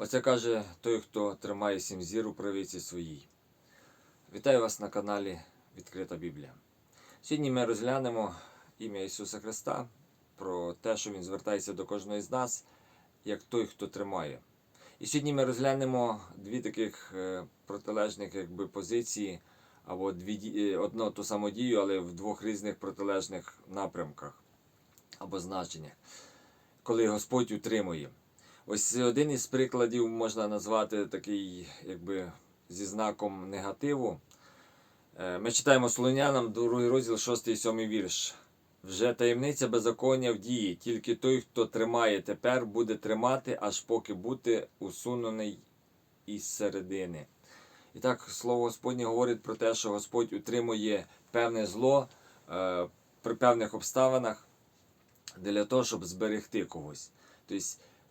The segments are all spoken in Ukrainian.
Оце каже той, хто тримає сім зір у правиці своїй. Вітаю вас на каналі Відкрита Біблія. Сьогодні ми розглянемо ім'я Ісуса Христа про те, що Він звертається до кожного з нас, як той, хто тримає. І сьогодні ми розглянемо дві таких е, протилежних якби, позиції, або дві, е, одну ту саму дію, але в двох різних протилежних напрямках або значеннях, коли Господь утримує. Ось один із прикладів можна назвати такий, якби зі знаком негативу. Е, Ми читаємо Солонянам, другий розділ, 6 і 7 вірш. Вже таємниця беззаконня в дії, тільки той, хто тримає тепер, буде тримати, аж поки бути усунений із середини. І так, слово Господнє говорить про те, що Господь утримує певне зло е, при певних обставинах для того, щоб зберегти когось. Тобто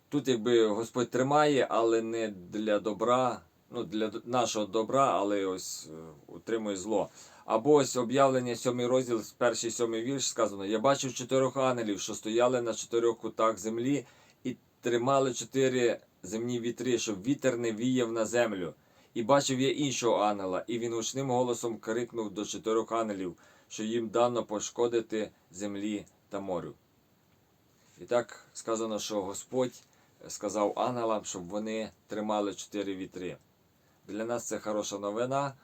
тут якби Господь тримає, але не для добра, ну для нашого добра, але ось е, утримує зло. Або ось об'явлення сьомий розділ, перший сьомий вірш сказано: Я бачив чотирьох ангелів, що стояли на чотирьох кутах землі, і тримали чотири земні вітри, щоб вітер не віяв на землю. І бачив я іншого ангела, і він гучним голосом крикнув до чотирьох ангелів, що їм дано пошкодити землі та морю. І так сказано, що Господь сказав ангелам, щоб вони тримали чотири вітри. Для нас це хороша новина.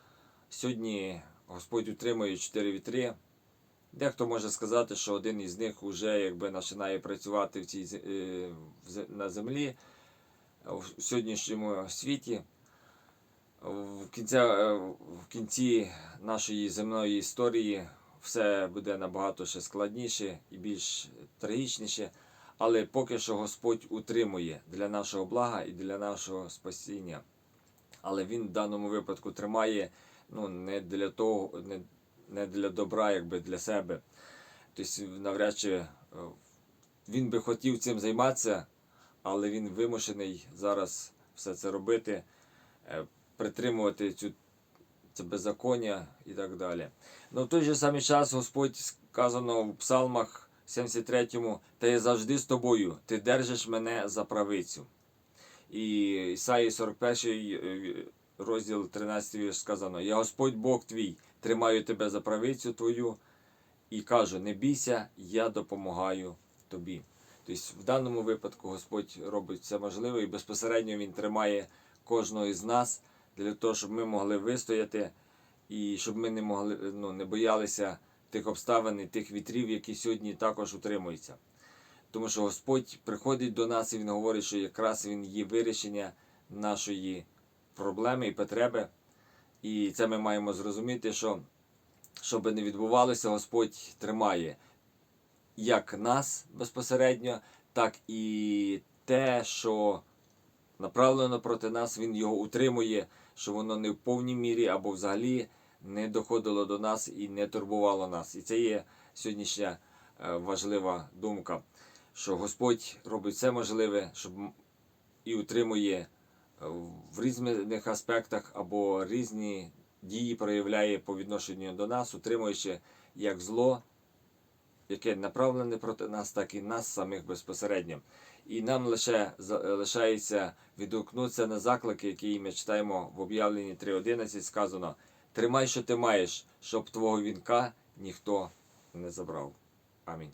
Сьогодні Господь утримує чотири вітри. Дехто може сказати, що один із них вже якби починає працювати в цій, е, на землі в сьогоднішньому світі. В кінці, в кінці нашої земної історії все буде набагато ще складніше і більш трагічніше. Але поки що Господь утримує для нашого блага і для нашого спасіння. Але Він в даному випадку тримає ну, не для того, не, не для добра, якби для себе. Тобто, навряд чи е, він би хотів цим займатися, але він вимушений зараз все це робити, е, притримувати цю це беззаконня і так далі. Ну в той же самий час Господь сказано в Псалмах 73, та я завжди з тобою, ти держиш мене за правицю. І Ісаї 41 е, розділ 13 вірш сказано: Я Господь Бог твій, тримаю тебе за правицю твою і кажу: не бійся, я допомагаю тобі. Тобто в даному випадку Господь робить все можливе і безпосередньо Він тримає кожного із нас для того, щоб ми могли вистояти і щоб ми не могли ну, не боялися тих обставин і тих вітрів, які сьогодні також утримуються. Тому що Господь приходить до нас і Він говорить, що якраз Він є вирішення нашої проблеми і потреби. І це ми маємо зрозуміти, що що би не відбувалося, Господь тримає як нас безпосередньо, так і те, що направлено проти нас, Він його утримує, що воно не в повній мірі або взагалі не доходило до нас і не турбувало нас. І це є сьогоднішня е, важлива думка, що Господь робить все можливе, щоб і утримує е, в різних аспектах або різні дії проявляє по відношенню до нас, утримуючи як зло, яке направлене проти нас, так і нас самих безпосередньо. І нам лише за- лишається відгукнутися на заклики, які ми читаємо в об'явленні 3.11, сказано: Тримай, що ти маєш, щоб твого вінка ніхто не забрав. Амінь.